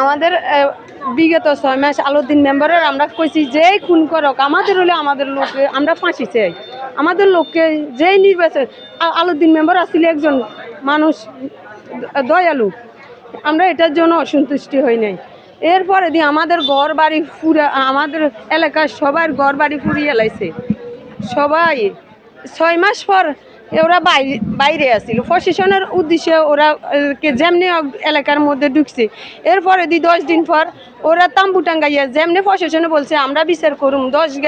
আমাদের বিগত ছয় মাস আলোদিন মেম্বারের আমরা কইছি যেই খুন করক, আমাদের হলে আমাদের লোককে আমরা ফাঁসি চাই। আমাদের লোককে যেই নির্বাচন আলোদ্দিন মেম্বার আসলে একজন মানুষ দয়ালু। আমরা এটার জন্য অসন্তুষ্টি হই নাই। এরপরে দিয়ে আমাদের ঘর বাড়ি পুরা আমাদের এলাকার সবার ঘর বাড়ি ফুরিয়ে লাইছে। সবাই, ছয় মাস পর ওরা বাইরে বাইরে আসছিল প্রশাসনের উদ্দেশ্যে ওরা যেমনি এলাকার মধ্যে ঢুকছে, এরপরে দি দশ দিন পর ওরা তাম্বু টাঙ্গাইয়া যেমনি প্রশাসনে বলছে, আমরা বিচার করুম। দশ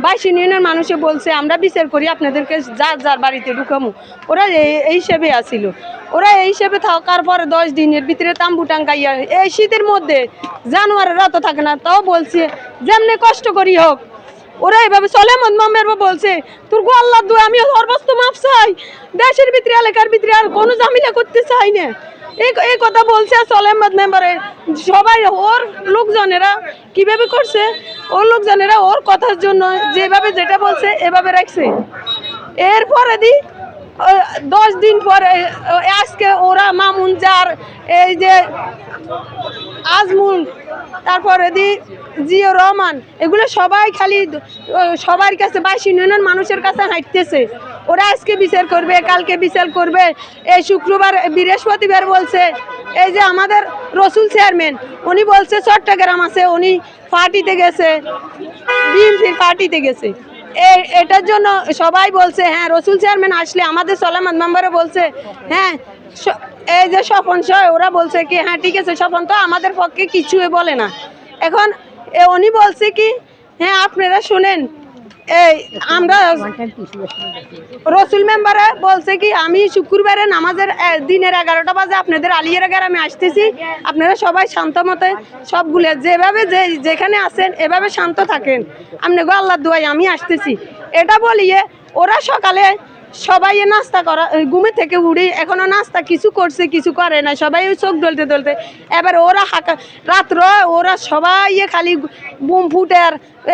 বাইশ ইউনিয়নের মানুষে বলছে, আমরা বিচার করি, আপনাদেরকে যার যার বাড়িতে ঢুকামু। ওরা এই- এই হিসেবে আসিল ওরা এই হিসেবে থাকার পরে দশ দিনের ভিতরে তাম্বু টাঙ্গাইয়া এই শীতের মধ্যে জানুয়ারির রাত থাকে না। তাও বলছে, যেমনি কষ্ট করি হোক ওরা এভাবে চলে মামের বলছে, তোর গো আল্লাহ দুয়া আমি সর্বস্ত মাপ চাই। দেশের ভিতরে, এলাকার ভিতরে আর কোনো ঝামেলা করতে চাই না। এই কথা বলছে সলেমদ মেম্বারে সবাই, ওর লোকজনেরা কীভাবে করছে? ওর লোকজনেরা ওর কথার জন্য যেভাবে যেটা বলছে, এভাবে রাখছে। এরপরে দি দশ দিন পরে আজকে ওরা মামুন যার এই যে আজমুল, তারপরে দি জিও রহমান, এগুলো সবাই খালি সবার কাছে বাইশ ইউনিয়নের মানুষের কাছে হাঁটতেছে। ওরা আজকে বিচার করবে, কালকে বিচার করবে। এই শুক্রবার, বৃহস্পতিবার বলছে, এই যে আমাদের রসুল চেয়ারম্যান, উনি বলছে, চট্টগ্রাম আছে, উনি পার্টিতে গেছে বিএনপির পার্টিতে গেছে। এটার জন্য সবাই বলছে হ্যাঁ রসুল চেয়ারম্যান আসলে আমাদের সলামান মেম্বারও বলছে হ্যাঁ এই যে স্বপন সহ ওরা বলছে কি হ্যাঁ ঠিক আছে, স্বপন তো আমাদের পক্ষে কিছুই বলে না। এখন উনি বলছে কি হ্যাঁ আপনারা শুনেন এই, আমরা রসুল মেম্বারে বলছে কি, আমি শুক্রবারে নামাজের দিনের এগারোটা বাজে, আপনাদের আলিয়ার গ্রামে আসতেছি। আপনারা সবাই শান্ত মতে সবগুলো, যেভাবে যে, যেখানে আছেন, এভাবে শান্ত থাকেন। আপনি গো আল্লাহ দোয়াই আমি আসতেছি। এটা বলিয়ে ওরা সকালে সবাই নাস্তা করা ঘুমে থেকে উড়ি এখনও নাস্তা কিছু করছে, কিছু করে না সবাই ওই চোখ ডলতে ডলতে। এবার ওরা হাঁকা, রাত্র ওরা সবাই খালি বুম ফুটার,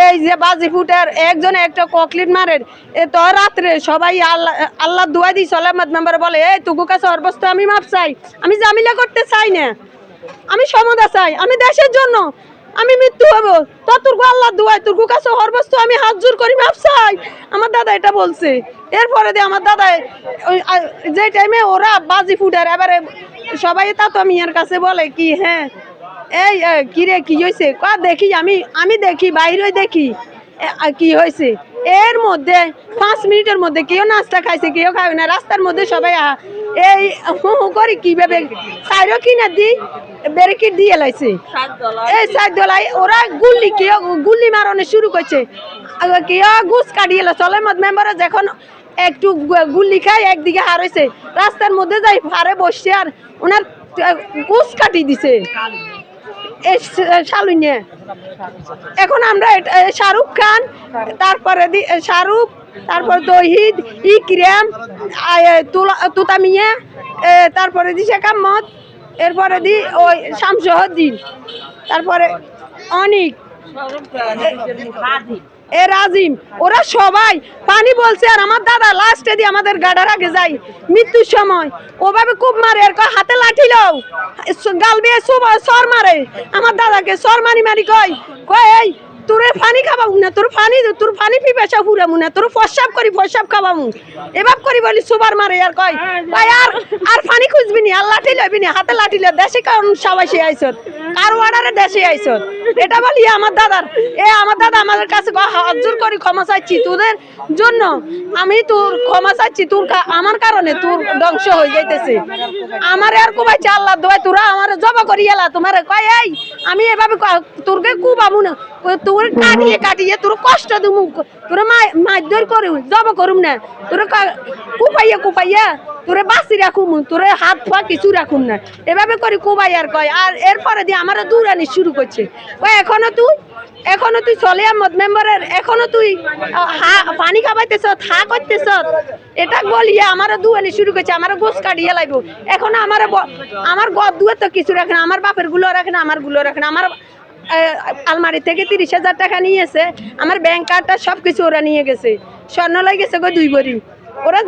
এই যে বাজি ফুটার, একজন একটা ককলিট মারের এ তো রাত্রে সবাই আল্লাহ আল্লাহ দুয়া দিই সলামত মেম্বার বলে এই তুকু কাছে সর্বস্ত আমি মাপ চাই। আমি জামিলা করতে চাই না। আমি সমদা চাই। আমি দেশের জন্য আমি মৃত্যু হব। তোর আল্লাহ দুয়াই তোর কাছে সর্বস্ত আমি হাত জোর করি ভাবসাই আমার দাদা এটা বলছে। এরপরে দিয়ে আমার দাদা যে টাইমে ওরা বাজি ফুটার, এবারে সবাই তা তো মিয়ার কাছে বলে কি হ্যাঁ এই কিরে, কি হয়েছে কা দেখি, আমি আমি দেখি, বাইরে দেখি। কি হয়েছে এর মধ্যে পাঁচ মিনিটের মধ্যে কেউ নাস্তা খাইছে কেউ খাবে না। রাস্তার মধ্যে সবাই এই হু হু করে কীভাবে সাইরও কিনা দি ব্যারিকেড দিয়ে লাইছে। এই সাইড দলাই ওরা গুল্লি কেউ গুল্লি মারানো শুরু করছে। কেউ ঘুষ কাটিয়ে এলো চলে মত মেম্বার যখন একটু গুল্লি খাই একদিকে হারাইছে রাস্তার মধ্যে যাই হারে বসছে আর ওনার ঘুষ কাটি দিছে। শালুনে এখন আমরা শাহরুখ খান, তারপরে শাহরুখ, তারপর দহিদ, ইকরাম আ- তুলা- তুতা মিয়া তারপরে দি শেখ আহমদ, এরপরে দি ওই শামসহদ্দিন তারপরে অনিক। এ রাজিম, ওরা সবাই পানি বলছে আর আমার দাদা লাস্টে দিয়ে আমাদের গাড়ার আগে যাই মৃত্যুর সময়। ওভাবে খুব মারে আর কয় হাতে লাঠি লও। গাল বেয়ে সর মারে। আমার দাদাকে সর মারি মারি কয় কয়, এই, তোরে পানি খাবামু না, তোর পানি তোর পানি পিপাসা ফুরামু না, তোর ফসাব করি ফসাব খাবামু এবার করি বলি সুবার মারে আর কয় কয়, আর আর পানি খুঁজবি নি, আর লাঠি লবি নি, হাতে লাঠি ল দেশে কারণ সবাই সে আইসত কার অর্ডারে দেশে আইসত। এটা বলি আমার দাদার। এ আমার দাদা আমাদের কাছে কয়, হাত জোর করি ক্ষমা চাইছি তোদের জন্য। আমি তোর ক্ষমা চাইছি তোর আমার কারণে তোর ধ্বংস হয়ে যাইতেছে। আমার আর কোবাইছে আল্লাহ দোয়াই তোরা আমার জবা করি এলা। তোমার কয় এই আমি এভাবে তোরকে কুবামু না। তোর কাটিয়ে কাটিয়ে তোর কষ্ট দিমু। তোর মারধর করি জবা করুম না। তোর কুপাইয়া কুপাইয়া তোরে বাঁচি রাখুম তোরে হাত পা কিছু রাখুম না। এভাবে করি কুবাই আর কয়। আর এরপরে দিয়ে আমার দূরানি শুরু করছে। কয় এখনও তুই? এখনও তুই চলে মদ মেম্বারের, এখনও তুই পানি খাবাইতেছ হা করতেছ? এটা বলিয়ে আমার দুয়ানি শুরু করছে আমার গোস কাটিয়ে লাগব এখন আমার আমার গদ দুয়ে তো কিছু রাখে না, আমার বাপেরগুলো রাখে না, আমারগুলো রাখে না, আমার আলমারি থেকে তিরিশ হাজার টাকা নিয়েছে, আমার ব্যাংক কার্ডটা সব কিছু ওরা নিয়ে গেছে। স্বর্ণ গেছে গো দুই বড়ি ওরা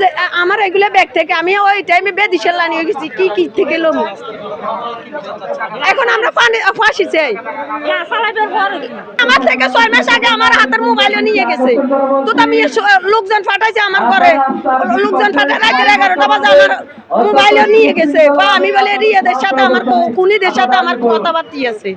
আমার এগুলো ব্যাগ থেকে আমি ওই টাইমে বেদিশের লানি হয়ে গেছি, কি কি থেকে লোম? এখন আমরা পানি ফাঁসি চাই। আমার থেকে ছয় মাস আগে আমার হাতের মোবাইলও নিয়ে গেছে। তো আমি লোকজন ফাটাইছে আমার ঘরে। লোকজন ফাটাই রাতের এগারোটা বাজে আমার মোবাইলও নিয়ে গেছে। বা আমি বলে রিয়াদের সাথে আমার কুনিদের সাথে আমার কথাবার্তি আছে।